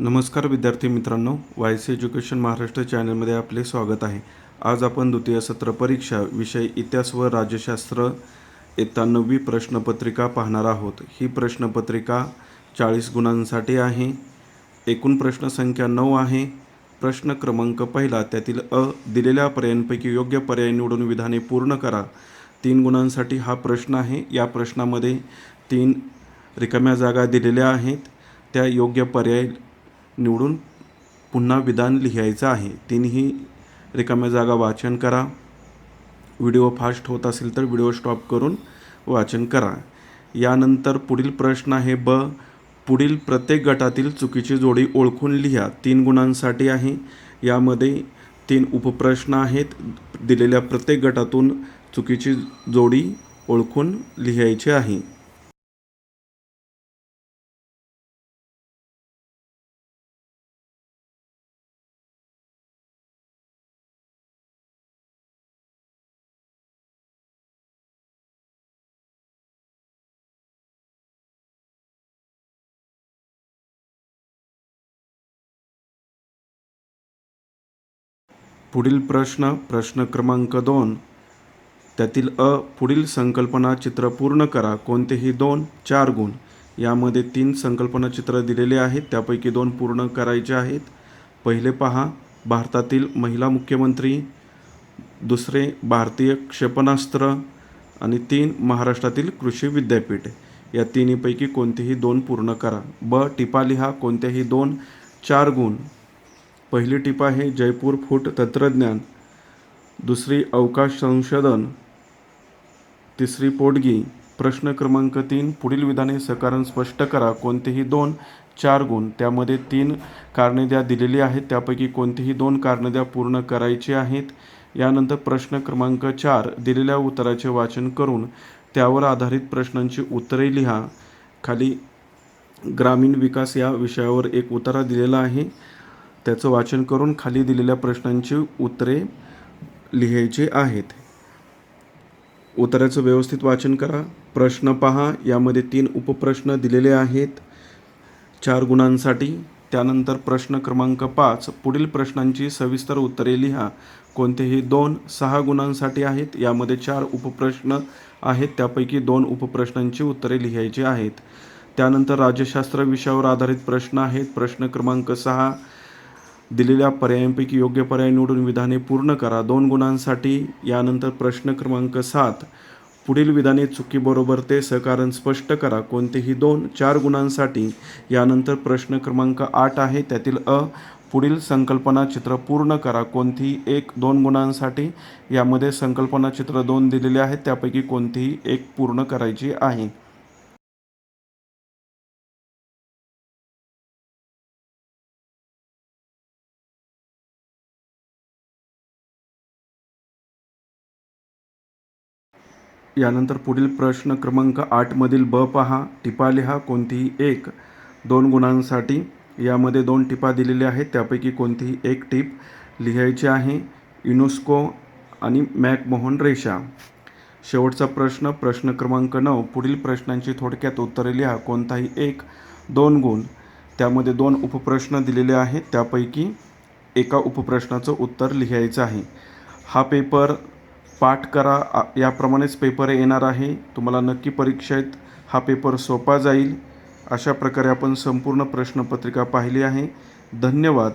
नमस्कार विद्यार्थी मित्रांनो वाय सी एज्युकेशन महाराष्ट्र चॅनलमध्ये आपले स्वागत आहे. आज आपण द्वितीय सत्र परीक्षा विषय इतिहास व राज्यशास्त्र इयत्ता नववी प्रश्नपत्रिका पाहणार आहोत. ही प्रश्नपत्रिका चाळीस गुणांसाठी आहे एकूण प्रश्नसंख्या नऊ आहे. प्रश्न क्रमांक पहिला त्यातील अ दिलेल्या पर्यायांपैकी योग्य पर्याय निवडून विधाने पूर्ण करा. तीन गुणांसाठी हा प्रश्न आहे. या प्रश्नामध्ये तीन रिकाम्या जागा दिलेल्या आहेत. त्या योग्य पर्याय निवडून पुन्हा विधान लिहायचं आहे तिन्ही रिकाम्या जागा वाचन करा. व्हिडिओ फास्ट होत असेल तर व्हिडिओ स्टॉप करून वाचन करा. यानंतर पुढील प्रश्न आहे ब. पुढील प्रत्येक गटातील चुकीची जोडी ओळखून लिहा. तीन गुणांसाठी आहे. यामध्ये तीन उपप्रश्न आहेत. दिलेल्या प्रत्येक गटातून चुकीची जोडी ओळखून लिहायची आहे. पुढील प्रश्न प्रश्न क्रमांक दोन. त्यातील अ पुढील संकल्पना चित्र पूर्ण करा. कोणतेही दोन चार गुण. यामध्ये तीन संकल्पना चित्र दिलेले आहेत. त्यापैकी दोन पूर्ण करायचे आहेत. पहिले पहा भारतातील महिला मुख्यमंत्री दुसरे भारतीय क्षेपणास्त्र आणि तीन महाराष्ट्रातील कृषी विद्यापीठ. या तिन्हीपैकी कोणतेही दोन पूर्ण करा. ब टिपा लिहा कोणतेही दोन चार गुण. पहिली टीप आहे जयपूर फूट तंत्रज्ञान. दुसरी अवकाश संशोधन. तिसरी पोटगी. प्रश्न क्रमांक तीन पुढील विधाने सकारण स्पष्ट करा. कोणतेही दोन चार गुण. त्यामध्ये तीन कारणे द्या दिलेली आहेत. त्यापैकी कोणतीही दोन कारणे द्या पूर्ण करायची आहेत. यानंतर प्रश्न क्रमांक चार दिलेल्या उत्तराचे वाचन करून त्यावर आधारित प्रश्नांची उत्तरे लिहा. खाली ग्रामीण विकास या विषयावर एक उतारा दिलेला आहे. त्याचं वाचन करून खाली दिलेल्या प्रश्नांची उत्तरे लिहायची आहेत. उत्तराचं व्यवस्थित वाचन करा. प्रश्न पहा. यामध्ये तीन उपप्रश्न दिलेले आहेत. चार गुणांसाठी. त्यानंतर प्रश्न क्रमांक पाच. पुढील प्रश्नांची सविस्तर उत्तरे लिहा. कोणतेही दोन सहा गुणांसाठी आहेत. यामध्ये चार उपप्रश्न आहेत. त्यापैकी दोन उपप्रश्नांची उत्तरे लिहायची आहेत. त्यानंतर राज्यशास्त्र विषयावर आधारित प्रश्न आहेत. प्रश्न क्रमांक सहा. दिलेल्या पर्यायांपैकी योग्य पर्याय निवडून विधाने पूर्ण करा. दोन गुणांसाठी यानंतर प्रश्न क्रमांक सात. पुढील विधाने चुकीबरोबर ते सहकारण स्पष्ट करा. कोणतेही दोन चार गुणांसाठी यानंतर प्रश्न क्रमांक आठ आहे. त्यातील अ पुढील संकल्पना चित्र पूर्ण करा. कोणतीही एक दोन गुणांसाठी यामध्ये संकल्पना चित्र दोन दिलेले आहेत. त्यापैकी कोणतीही एक पूर्ण करायची आहे. यानंतर पुढील प्रश्न क्रमांक आठमधील ब पहा. टिपा लिहा. कोणतीही एक दोन गुणांसाठी. यामध्ये दोन टिपा दिलेल्या आहेत. त्यापैकी कोणतीही एक टीप लिहायची आहे. युनेस्को आणि मॅकमोहन रेषा. शेवटचा प्रश्न प्रश्न क्रमांक नऊ. पुढील प्रश्नांची थोडक्यात उत्तरे लिहा. कोणताही एक दोन गुण. त्यामध्ये दोन उपप्रश्न दिलेले आहेत. त्यापैकी एका उपप्रश्नाचं उत्तर लिहायचं आहे. हा पेपर पाठ करा. आ- याप्रमाणेच पेपर येणार आहे. तुम्हाला नक्की परीक्षेत हा पेपर सोपा जाईल. अशा प्रकारे आपण संपूर्ण प्रश्नपत्रिका पाहिली आहे. धन्यवाद.